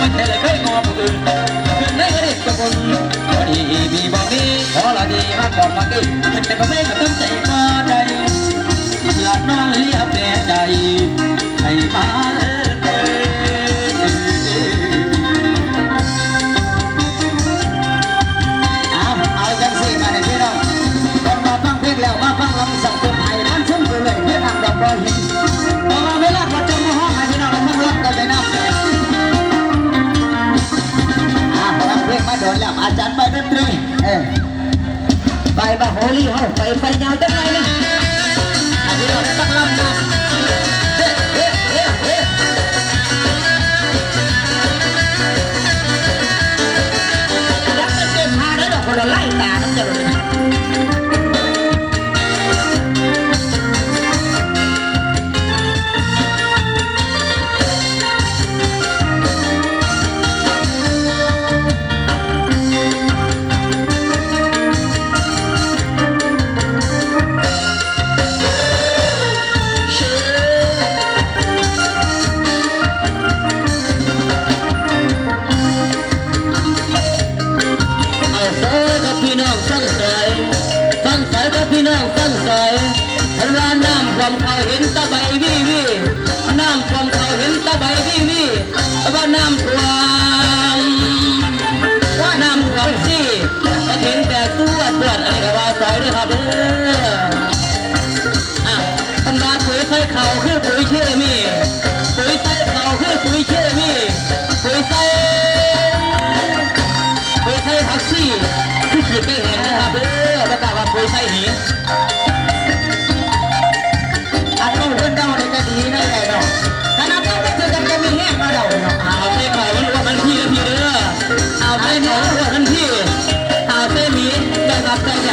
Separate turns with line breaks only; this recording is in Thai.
มันแต่ลเคยงอผู้อื่นขึ้นในกระดิ่กรบปุนพอดีมีบอกนี้พอละดีมากบอกมากินมันเป็นประเภทกับตั้งใจมาใจหลับนอนเลียบแผลใจให้มา โดนแล้วอาจารย์ไปดนตรีเออไปบาโฮลี่เฮาไปไฟยาวจังไงนี่อั เขาเห็นตะใบวิวีว่าน้ำท่วมว่าน้ำท่วมสิก็เห็นแต่ตัวตรวจอะไรก็ว่าสายด้วยครับเด้ออะตำราปุ๋ยไฟเข่าคือปุ๋ยเคมีปุ๋ยไฟเข่าคือปุ๋ยเคมีปุ๋ยไฟปุ๋ยไทยพักซี่ที่ขีดไปเห็นนะครับเด้อประกาศว่าปุ๋ยไทยหินอันนู้นเพื่อนเก่า 对 对